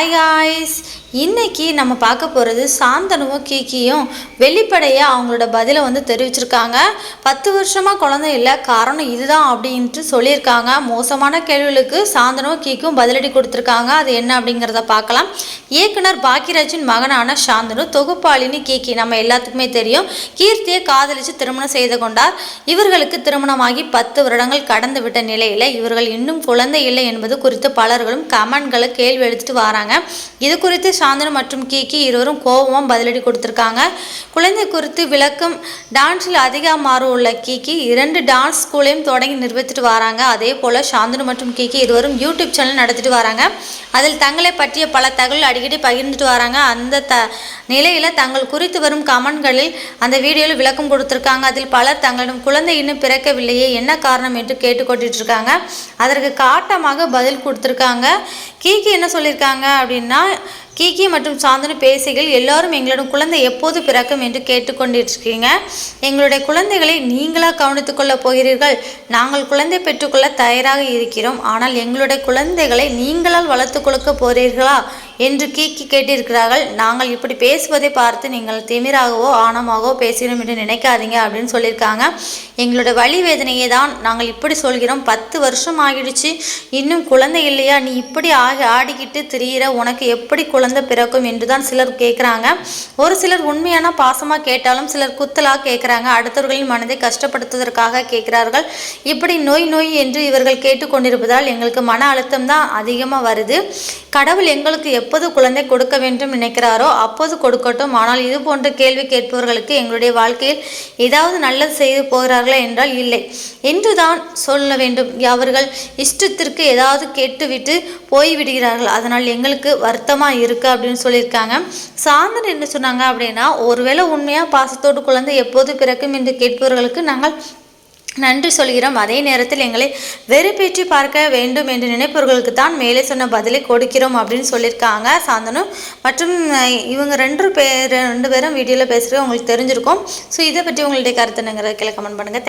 Bye guys. Guys இன்னைக்கு நம்ம பார்க்க போகிறது சாந்தனுவும் கீக்கியும் வெளிப்படையாக அவங்களோட பதிலை வந்து தெரிவிச்சிருக்காங்க. பத்து வருஷமாக குழந்தை இல்லை காரணம் இதுதான் அப்படின்ட்டு சொல்லியிருக்காங்க. மோசமான கேள்விகளுக்கு சாந்தனும் கீக்கும் பதிலடி கொடுத்துருக்காங்க. அது என்ன அப்படிங்கிறத பார்க்கலாம். இயக்குனர் பாக்கியராஜின் மகனான சாந்தனு தொகுப்பாளினி கீக்கி நம்ம எல்லாத்துக்குமே தெரியும். கீர்த்தியை காதலித்து திருமணம் செய்து கொண்டார். இவர்களுக்கு திருமணமாகி பத்து வருடங்கள் கடந்து விட்ட நிலையில் இவர்கள் இன்னும் குழந்தை இல்லை என்பது குறித்து பலர்களும் கமெண்ட்களை கேள்வி எடுத்துட்டு வராங்க. இது குறித்து சாந்தனு மற்றும் கீக்கி இருவரும் கோபமாக பதிலடி கொடுத்துருக்காங்க. குழந்தை குறித்து விளக்கம் டான்ஸில் அதிக மாறும் உள்ள கீக்கி இரண்டு டான்ஸ் ஸ்கூலையும் தொடங்கி நிறுவித்துட்டு வராங்க. அதே போல் சாந்தனு மற்றும் கீக்கி இருவரும் யூடியூப் சேனல் நடத்திட்டு வராங்க. அதில் தங்களை பற்றிய பல தகவல் அடிக்கடி பகிர்ந்துட்டு வராங்க. அந்த த நிலையில் தங்கள் குறித்து வரும் கமெண்ட்களில் அந்த வீடியோவில் விளக்கம் கொடுத்துருக்காங்க. அதில் பலர் தங்களிடம் குழந்தை இன்னும் பிறக்கவில்லையே என்ன காரணம் என்று கேட்டுக்கொண்டுட்டு இருக்காங்க அதற்கு காட்டமாக பதில் கொடுத்துருக்காங்க. கீக்கி என்ன சொல்லியிருக்காங்க அப்படின்னா கீகி மற்றும் சாந்தனு பேசுகையில் எல்லாரும் எங்களிடம் குழந்தை எப்போது பிறக்கும் என்று கேட்டுக்கொண்டிருக்கீங்க எங்களுடைய குழந்தைகளை நீங்களா கவனித்துக் கொள்ளப் போகிறீர்கள். நாங்கள் குழந்தை பெற்றுக்கொள்ள தயாராக இருக்கிறோம். ஆனால் எங்களுடைய குழந்தைகளை நீங்களால் வளர்த்து கொடுக்க போகிறீர்களா என்று கீக்கி கேட்டிருக்கிறார்கள். நாங்கள் இப்படி பேசுவதை பார்த்து நீங்கள் திமிராகவோ ஆணமாகவோ பேசுகிறோம் என்று நினைக்காதீங்க அப்படின்னு சொல்லியிருக்காங்க. எங்களோட வழி வேதனையை தான் நாங்கள் இப்படி சொல்கிறோம். பத்து வருஷம் ஆகிடுச்சு. இன்னும் குழந்தை இல்லையா? நீ இப்படி ஆகி ஆடிக்கிட்டு திரியிற. உனக்கு எப்படி குழந்தை பிறக்கும்? என்று தான் சிலர் கேட்குறாங்க. ஒரு சிலர் உண்மையான பாசமாக கேட்டாலும் சிலர் குத்தலாக கேட்குறாங்க. அடுத்தவர்களின் மனதை கஷ்டப்படுத்துவதற்காக கேட்கிறார்கள். இப்படி நோய் நோய் என்று இவர்கள் கேட்டுக்கொண்டிருப்பதால் எங்களுக்கு மன அழுத்தம் தான் அதிகமாக வருது. கடவுள் எங்களுக்கு எப் எப்போது குழந்தை கொடுக்க வேண்டும் நினைக்கிறாரோ அப்போது கொடுக்கட்டும். ஆனால் இது போன்ற கேள்வி கேட்பவர்களுக்கு எங்களுடைய வாழ்க்கையில் ஏதாவது நல்லது செய்து போகிறார்களா என்றால் இல்லை. என்றுதான் சொல்ல வேண்டும். அவர்கள் இஷ்டத்திற்கு ஏதாவது கேட்டுவிட்டு போய்விடுகிறார்கள். அதனால் எங்களுக்கு வருத்தமாக இருக்குது அப்படின்னு சொல்லியிருக்காங்க. சாந்தன் என்ன சொன்னாங்க அப்படின்னா ஒருவேளை உண்மையாக பாசத்தோடு குழந்தை எப்போது பிறக்கும் என்று கேட்பவர்களுக்கு நாங்கள் நன்றி சொல்கிறோம். அதே நேரத்தில் எங்களை வெறுப்பேற்றி பார்க்க வேண்டும் என்று நினைப்பவர்களுக்கு தான் மேலே சொன்ன பதிலை கொடுக்கிறோம் அப்படின்னு சொல்லியிருக்காங்க. சாந்தனு மற்றும் இவங்க ரெண்டு பேர் ரெண்டு பேரும் வீடியோவில் பேசுகிறது உங்களுக்கு தெரிஞ்சிருக்கும். ஸோ இதை பற்றி உங்களுடைய கருத்து என்னங்கிற கீழே கமெண்ட் பண்ணுங்கள்